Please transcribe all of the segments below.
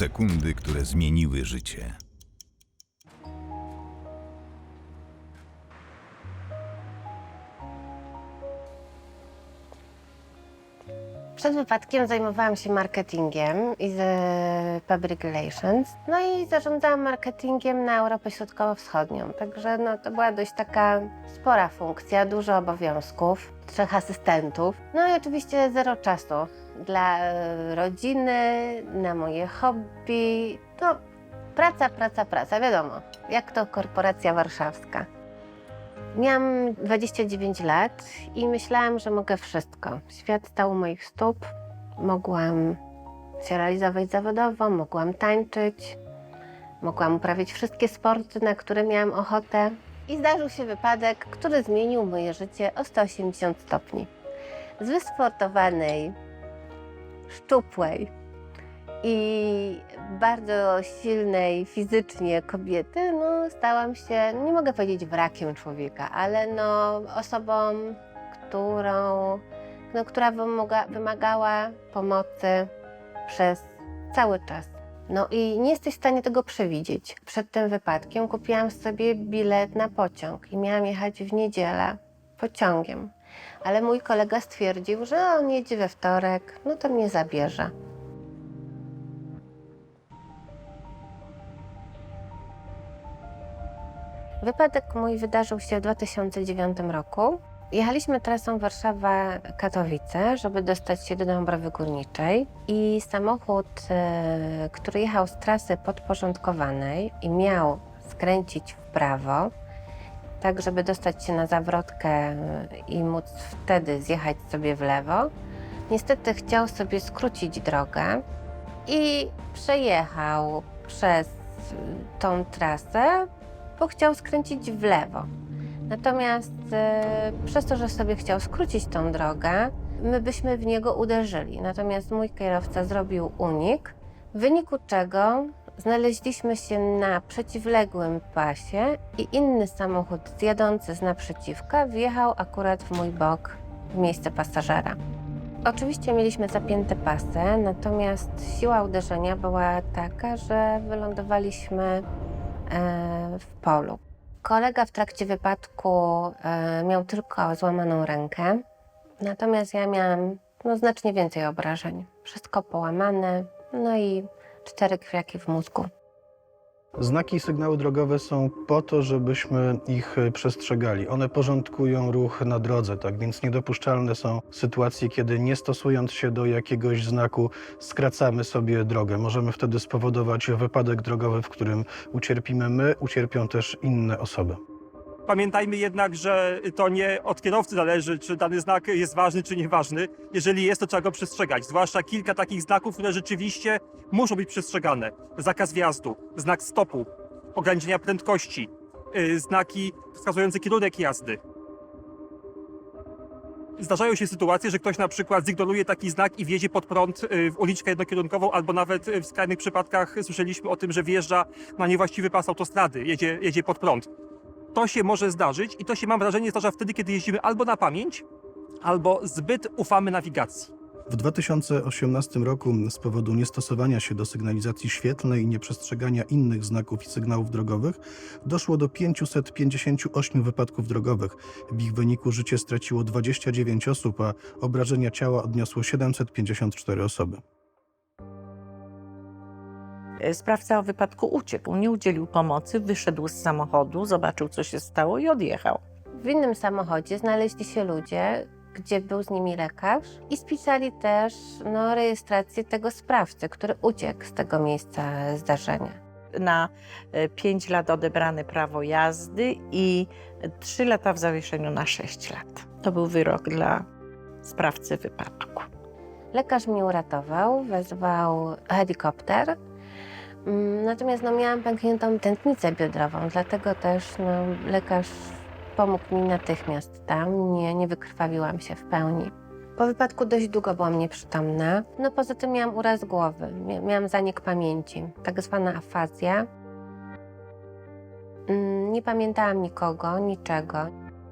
Sekundy, które zmieniły życie. Przed wypadkiem zajmowałam się marketingiem i z public relations. No i zarządzałam marketingiem na Europę Środkowo-Wschodnią. Także no, to była dość taka spora funkcja, dużo obowiązków, trzech asystentów. No i oczywiście zero czasu dla e, rodziny, na moje hobby. To praca, praca, praca, wiadomo, jak to korporacja warszawska. Miałam 29 lat i myślałam, że mogę wszystko. Świat stał u moich stóp. Mogłam się realizować zawodowo, mogłam tańczyć, mogłam uprawiać wszystkie sporty, na które miałam ochotę. I zdarzył się wypadek, który zmienił moje życie o 180 stopni. Z wysportowanej, szczupłej i bardzo silnej fizycznie kobiety, no, stałam się, nie mogę powiedzieć wrakiem człowieka, ale no, osobą, którą, no, która wymaga, wymagała pomocy przez cały czas. No i nie jesteś w stanie tego przewidzieć. Przed tym wypadkiem kupiłam sobie bilet na pociąg i miałam jechać w niedzielę pociągiem. Ale mój kolega stwierdził, że on jedzie we wtorek, no to mnie zabierze. Wypadek mój wydarzył się w 2009 roku. Jechaliśmy trasą Warszawa-Katowice, żeby dostać się do Dąbrowy Górniczej i samochód, e, który jechał z trasy podporządkowanej i miał skręcić w prawo, tak żeby dostać się na zawrotkę e, i móc wtedy zjechać sobie w lewo, niestety chciał sobie skrócić drogę i przejechał przez e, tą trasę, bo chciał skręcić w lewo. Natomiast e, przez to, że sobie chciał skrócić tą drogę, my byśmy w niego uderzyli. Natomiast mój kierowca zrobił unik, w wyniku czego znaleźliśmy się na przeciwległym pasie i inny samochód jadący z naprzeciwka wjechał akurat w mój bok w miejsce pasażera. Oczywiście mieliśmy zapięte pasy, natomiast siła uderzenia była taka, że wylądowaliśmy w polu. Kolega w trakcie wypadku e, miał tylko złamaną rękę, natomiast ja miałam no, znacznie więcej obrażeń. Wszystko połamane, no i cztery krwiaki w mózgu. Znaki i sygnały drogowe są po to, żebyśmy ich przestrzegali. One porządkują ruch na drodze, tak więc niedopuszczalne są sytuacje, kiedy nie stosując się do jakiegoś znaku, skracamy sobie drogę. Możemy wtedy spowodować wypadek drogowy, w którym ucierpimy my, ucierpią też inne osoby. Pamiętajmy jednak, że to nie od kierowcy zależy, czy dany znak jest ważny, czy nieważny. Jeżeli jest, to trzeba go przestrzegać. Zwłaszcza kilka takich znaków, które rzeczywiście muszą być przestrzegane. Zakaz wjazdu, znak stopu, ograniczenia prędkości, yy, znaki wskazujące kierunek jazdy. Zdarzają się sytuacje, że ktoś na przykład zignoruje taki znak i wjedzie pod prąd yy, w uliczkę jednokierunkową, albo nawet yy, w skrajnych przypadkach słyszeliśmy o tym, że wjeżdża na niewłaściwy pas autostrady, jedzie, jedzie pod prąd to się może zdarzyć i to się, mam wrażenie, zdarza wtedy, kiedy jeździmy albo na pamięć, albo zbyt ufamy nawigacji. W 2018 roku z powodu niestosowania się do sygnalizacji świetlnej i nieprzestrzegania innych znaków i sygnałów drogowych doszło do 558 wypadków drogowych. W ich wyniku życie straciło 29 osób, a obrażenia ciała odniosło 754 osoby. Sprawca wypadku uciekł, nie udzielił pomocy, wyszedł z samochodu, zobaczył, co się stało i odjechał. W innym samochodzie znaleźli się ludzie, gdzie był z nimi lekarz i spisali też no, rejestrację tego sprawcy, który uciekł z tego miejsca zdarzenia. Na 5 lat odebrane prawo jazdy i 3 lata w zawieszeniu na 6 lat. To był wyrok dla sprawcy wypadku. Lekarz mnie uratował, wezwał helikopter. Mm, Natomiast no, miałam pękniętą tętnicę biodrową, dlatego też no, lekarz pomógł mi natychmiast tam, nie, nie wykrwawiłam się w pełni. Po wypadku dość długo byłam nieprzytomna. No poza tym miałam uraz głowy, mia- miałam zanik pamięci, tak zwana afazja. Mm, Nie pamiętałam nikogo, niczego.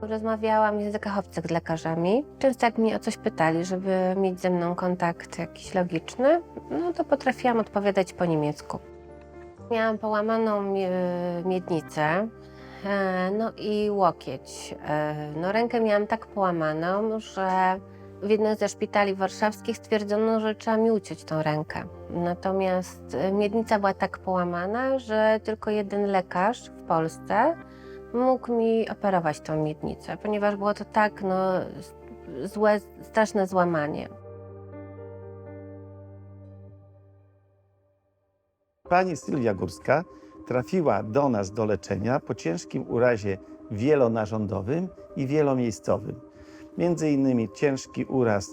Rozmawiałam w językach obcych z lekarzami. Często jak mnie o coś pytali, żeby mieć ze mną kontakt jakiś logiczny, no to potrafiłam odpowiadać po niemiecku. Miałam połamaną mie- miednicę, e, no i łokieć. E, No rękę miałam tak połamaną, że w jednym ze szpitali warszawskich stwierdzono, że trzeba mi uciąć tą rękę. Natomiast e, miednica była tak połamana, że tylko jeden lekarz w Polsce mógł mi operować tą miednicę, ponieważ było to tak no, złe, straszne złamanie. Pani Sylwia Górska trafiła do nas do leczenia po ciężkim urazie wielonarządowym i wielomiejscowym. Między innymi ciężki uraz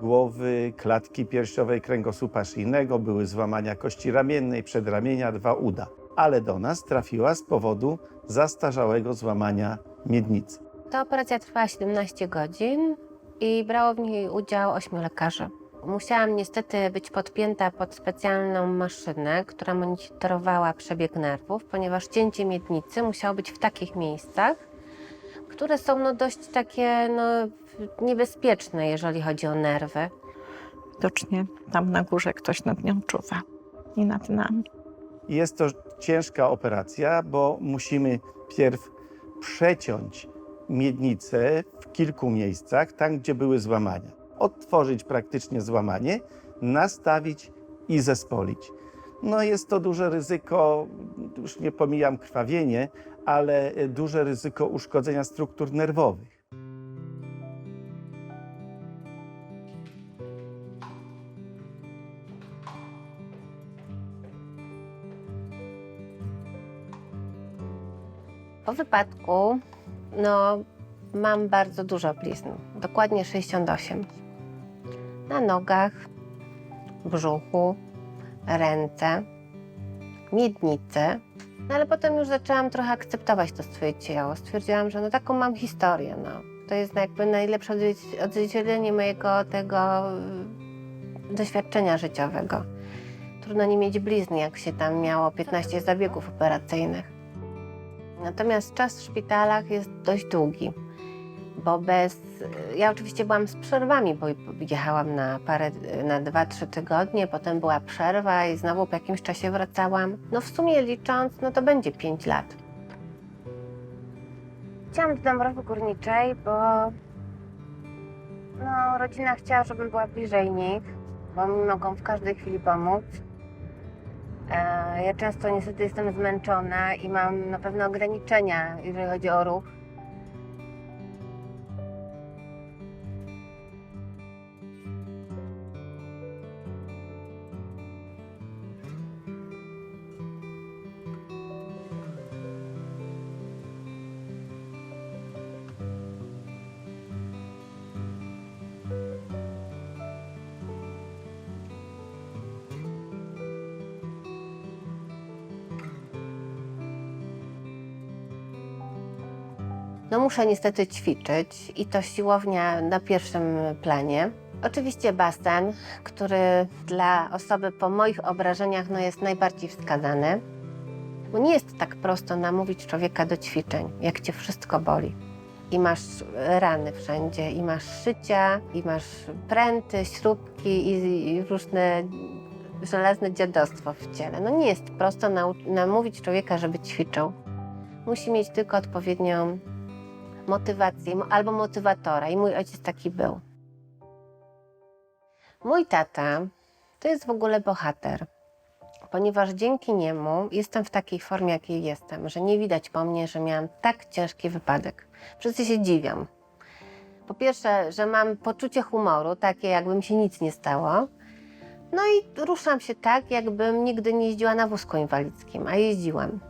głowy, klatki piersiowej, kręgosłupa szyjnego, były złamania kości ramiennej, przedramienia, dwa uda. Ale do nas trafiła z powodu zastarzałego złamania miednicy. Ta operacja trwała 17 godzin i brało w niej udział 8 lekarzy. Musiałam niestety być podpięta pod specjalną maszynę, która monitorowała przebieg nerwów, ponieważ cięcie miednicy musiało być w takich miejscach, które są no dość takie no, niebezpieczne, jeżeli chodzi o nerwy. Widocznie tam na górze ktoś nad nią czuwa i nad nami. Jest to ciężka operacja, bo musimy pierw przeciąć miednicę w kilku miejscach, tam gdzie były złamania. Odtworzyć praktycznie złamanie, nastawić i zespolić. No jest to duże ryzyko, już nie pomijam krwawienie, ale duże ryzyko uszkodzenia struktur nerwowych. Po wypadku no, mam bardzo dużo blizn, dokładnie 68. Na nogach, brzuchu, ręce, miednicy. No, ale potem już zaczęłam trochę akceptować to swoje ciało. Stwierdziłam, że no taką mam historię. No. To jest jakby najlepsze odzwierci- odzwierciedlenie mojego tego y, doświadczenia życiowego. Trudno nie mieć blizny, jak się tam miało 15 zabiegów operacyjnych. Natomiast czas w szpitalach jest dość długi, bo bez. Ja oczywiście byłam z przerwami, bo jechałam na parę, na 2-3 tygodnie, potem była przerwa i znowu po jakimś czasie wracałam. No w sumie licząc, no to będzie 5 lat. Chciałam do Dąbrowy Górniczej, bo no, rodzina chciała, żebym była bliżej nich, bo mi mogą w każdej chwili pomóc. E, Ja często niestety jestem zmęczona i mam na pewno ograniczenia, jeżeli chodzi o ruch. No muszę niestety ćwiczyć i to siłownia na pierwszym planie. Oczywiście basen, który dla osoby po moich obrażeniach no jest najbardziej wskazany. Bo nie jest tak prosto namówić człowieka do ćwiczeń, jak cię wszystko boli. I masz rany wszędzie, i masz szycia, i masz pręty, śrubki i, i różne żelazne dziadostwo w ciele. No nie jest prosto namówić człowieka, żeby ćwiczył. Musi mieć tylko odpowiednią motywację mo- albo motywatora i mój ojciec taki był. Mój tata to jest w ogóle bohater, ponieważ dzięki niemu jestem w takiej formie, jakiej jestem, że nie widać po mnie, że miałam tak ciężki wypadek. Wszyscy się dziwią. Po pierwsze, że mam poczucie humoru, takie jakby mi się nic nie stało. No i ruszam się tak, jakbym nigdy nie jeździła na wózku inwalidzkim, a jeździłam.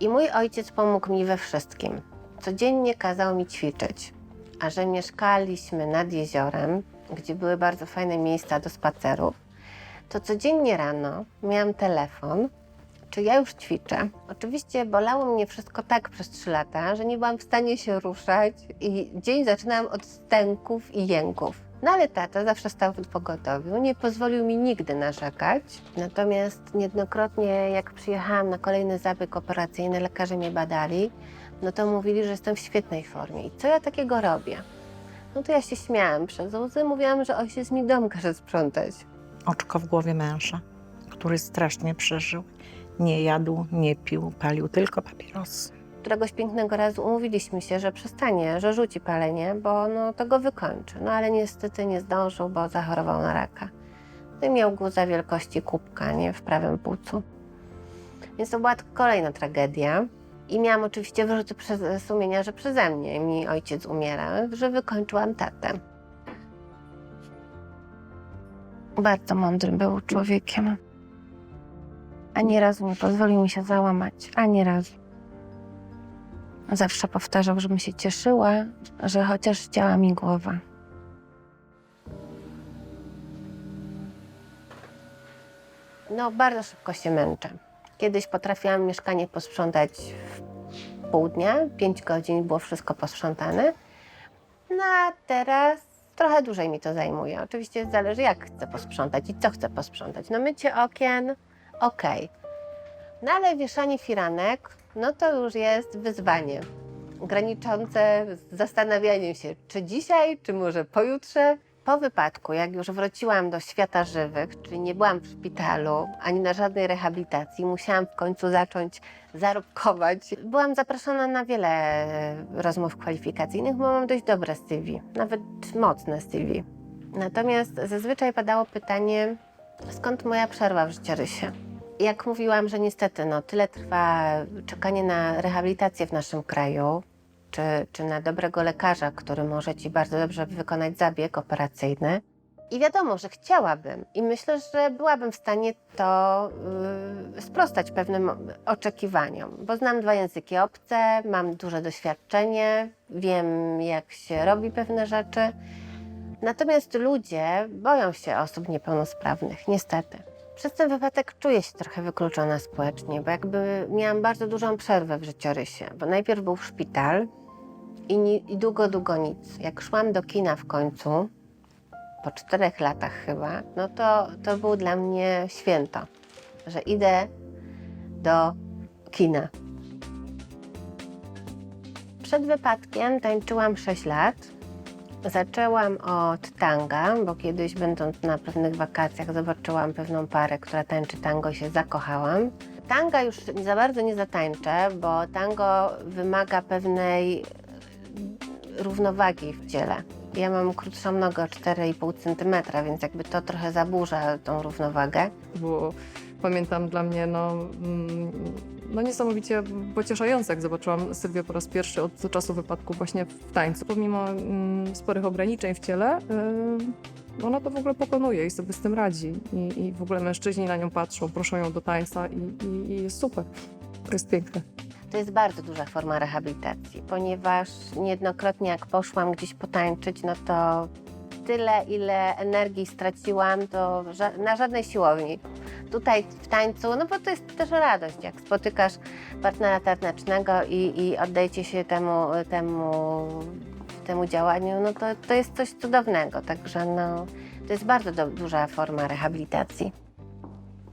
I mój ojciec pomógł mi we wszystkim. Codziennie kazał mi ćwiczyć. A że mieszkaliśmy nad jeziorem, gdzie były bardzo fajne miejsca do spacerów, to codziennie rano miałam telefon, czy ja już ćwiczę. Oczywiście bolało mnie wszystko tak przez trzy lata, że nie byłam w stanie się ruszać i dzień zaczynałam od stęków i jęków. No ale tata zawsze stał w pogotowiu, nie pozwolił mi nigdy narzekać. Natomiast niejednokrotnie, jak przyjechałam na kolejny zabieg operacyjny, lekarze mnie badali, no to mówili, że jestem w świetnej formie. I co ja takiego robię? No to ja się śmiałam przez łzy, mówiłam, że ojciec mi dom każe sprzątać. oczko w głowie męża, który strasznie przeżył. Nie jadł, nie pił, palił tylko papierosy. Któregoś pięknego razu umówiliśmy się, że przestanie, że rzuci palenie, bo no, to go wykończy. No ale niestety nie zdążył, bo zachorował na raka. No i miał guza wielkości kubka, nie, w prawym płucu. Więc to była kolejna tragedia. I miałam oczywiście wyrzuty przez sumienia, że przeze mnie mi ojciec umiera, że wykończyłam tatę. Bardzo mądrym był człowiekiem. Ani razu nie pozwolił mi się załamać, ani razu. Zawsze powtarzał, żebym się cieszyła, że chociaż działa mi głowa. No, bardzo szybko się męczę. Kiedyś potrafiłam mieszkanie posprzątać w pół dnia, pięć godzin było wszystko posprzątane. No a teraz trochę dłużej mi to zajmuje. Oczywiście zależy jak chcę posprzątać i co chcę posprzątać. No mycie okien, okej. No ale wieszanie firanek, no to już jest wyzwanie. Graniczące z zastanawianiem się, czy dzisiaj, czy może pojutrze. Po wypadku, jak już wróciłam do świata żywych, czyli nie byłam w szpitalu ani na żadnej rehabilitacji, musiałam w końcu zacząć zarobkować. Byłam zaproszona na wiele rozmów kwalifikacyjnych, bo mam dość dobre CV, nawet mocne CV. Natomiast zazwyczaj padało pytanie, skąd moja przerwa w życiorysie? Jak mówiłam, że niestety no, tyle trwa czekanie na rehabilitację w naszym kraju, czy, czy na dobrego lekarza, który może ci bardzo dobrze wykonać zabieg operacyjny. I wiadomo, że chciałabym i myślę, że byłabym w stanie to yy, sprostać pewnym oczekiwaniom, bo znam dwa języki obce, mam duże doświadczenie, wiem jak się robi pewne rzeczy. Natomiast ludzie boją się osób niepełnosprawnych, niestety. Przez ten wypadek czuję się trochę wykluczona społecznie, bo jakby miałam bardzo dużą przerwę w życiorysie, bo najpierw był szpital i, ni- i długo, długo nic. Jak szłam do kina w końcu, po czterech latach chyba, no to, to było dla mnie święto, że idę do kina. Przed wypadkiem tańczyłam 6 lat. Zaczęłam od tanga, bo kiedyś będąc na pewnych wakacjach zobaczyłam pewną parę, która tańczy tango i się zakochałam. Tanga już za bardzo nie zatańczę, bo tango wymaga pewnej równowagi w ciele. Ja mam krótszą nogę o 4,5 cm, więc jakby to trochę zaburza tą równowagę. było, pamiętam, dla mnie no, mm, no niesamowicie pocieszające, jak zobaczyłam Sylwię po raz pierwszy od czasu wypadku właśnie w tańcu. Pomimo mm, sporych ograniczeń w ciele, y, ona to w ogóle pokonuje i sobie z tym radzi. I, i w ogóle mężczyźni na nią patrzą, proszą ją do tańca i, i, i jest super. To jest piękne. To jest bardzo duża forma rehabilitacji, ponieważ niejednokrotnie jak poszłam gdzieś potańczyć, no to tyle, ile energii straciłam, to ża- na żadnej siłowni. Tutaj w tańcu, no bo to jest też radość, jak spotykasz partnera tanecznego i, i oddajecie się temu, temu, temu działaniu, no to, to jest coś cudownego, także no, to jest bardzo do, duża forma rehabilitacji.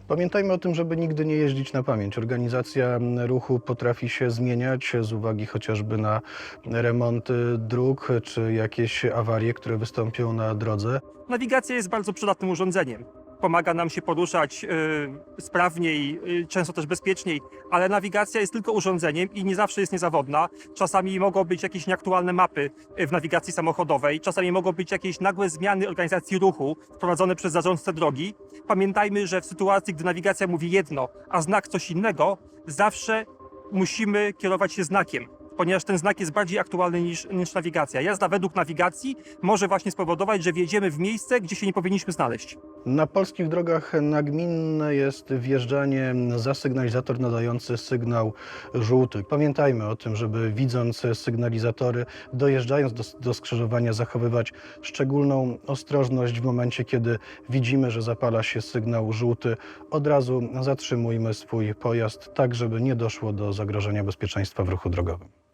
Pamiętajmy o tym, żeby nigdy nie jeździć na pamięć. Organizacja ruchu potrafi się zmieniać z uwagi chociażby na remonty dróg czy jakieś awarie, które wystąpią na drodze. Nawigacja jest bardzo przydatnym urządzeniem. Pomaga nam się poruszać y, sprawniej, y, często też bezpieczniej, ale nawigacja jest tylko urządzeniem i nie zawsze jest niezawodna. Czasami mogą być jakieś nieaktualne mapy y, w nawigacji samochodowej, czasami mogą być jakieś nagłe zmiany organizacji ruchu wprowadzone przez zarządcę drogi. Pamiętajmy, że w sytuacji, gdy nawigacja mówi jedno, a znak coś innego, zawsze musimy kierować się znakiem. Ponieważ ten znak jest bardziej aktualny niż, niż nawigacja. Jazda według nawigacji może właśnie spowodować, że wjedziemy w miejsce, gdzie się nie powinniśmy znaleźć. Na polskich drogach nagminne jest wjeżdżanie za sygnalizator nadający sygnał żółty. Pamiętajmy o tym, żeby widząc sygnalizatory, dojeżdżając do, do skrzyżowania, zachowywać szczególną ostrożność w momencie, kiedy widzimy, że zapala się sygnał żółty. Od razu zatrzymujmy swój pojazd, tak żeby nie doszło do zagrożenia bezpieczeństwa w ruchu drogowym.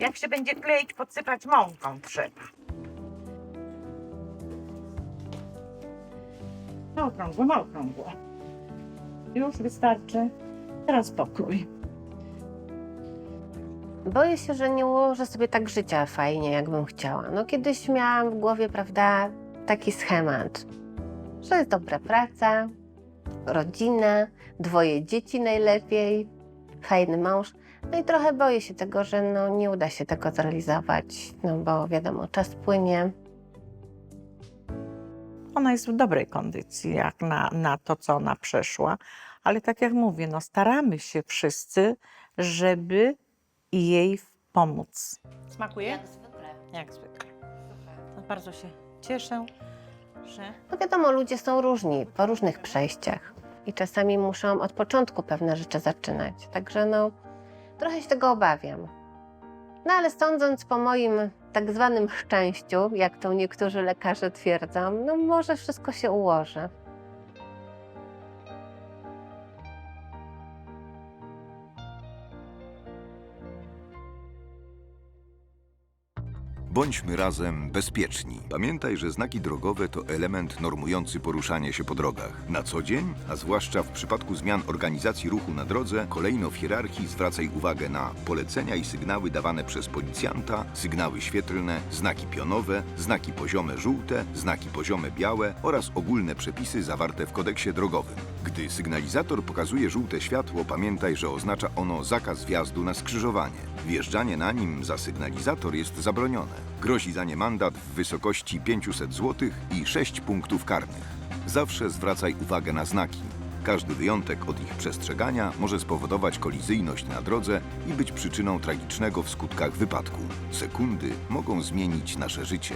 Jak się będzie kleić, podsypać mąką trzeba. Na okrągło, na okrągło. Już wystarczy. Teraz pokrój. Boję się, że nie ułożę sobie tak życia fajnie, jakbym chciała. No kiedyś miałam w głowie, prawda, taki schemat, że jest dobra praca, rodzina, dwoje dzieci najlepiej, fajny mąż. No i trochę boję się tego, że no, nie uda się tego zrealizować, no bo wiadomo, czas płynie. Ona jest w dobrej kondycji, jak na, na to, co ona przeszła, ale tak jak mówię, no staramy się wszyscy, żeby jej pomóc. Smakuje? zwykle. Jak zwykle. No, bardzo się cieszę, że No wiadomo, ludzie są różni, po różnych przejściach i czasami muszą od początku pewne rzeczy zaczynać. Także no, trochę się tego obawiam. No ale sądząc po moim tak zwanym szczęściu, jak to niektórzy lekarze twierdzą, no może wszystko się ułoży. Bądźmy razem bezpieczni. Pamiętaj, że znaki drogowe to element normujący poruszanie się po drogach. Na co dzień, a zwłaszcza w przypadku zmian organizacji ruchu na drodze, kolejno w hierarchii zwracaj uwagę na polecenia i sygnały dawane przez policjanta, sygnały świetlne, znaki pionowe, znaki poziome żółte, znaki poziome białe oraz ogólne przepisy zawarte w kodeksie drogowym. Gdy sygnalizator pokazuje żółte światło, pamiętaj, że oznacza ono zakaz wjazdu na skrzyżowanie. Wjeżdżanie na nim za sygnalizator jest zabronione. Grozi za nie mandat w wysokości 500 zł i 6 punktów karnych. Zawsze zwracaj uwagę na znaki. Każdy wyjątek od ich przestrzegania może spowodować kolizyjność na drodze i być przyczyną tragicznego w skutkach wypadku. Sekundy mogą zmienić nasze życie.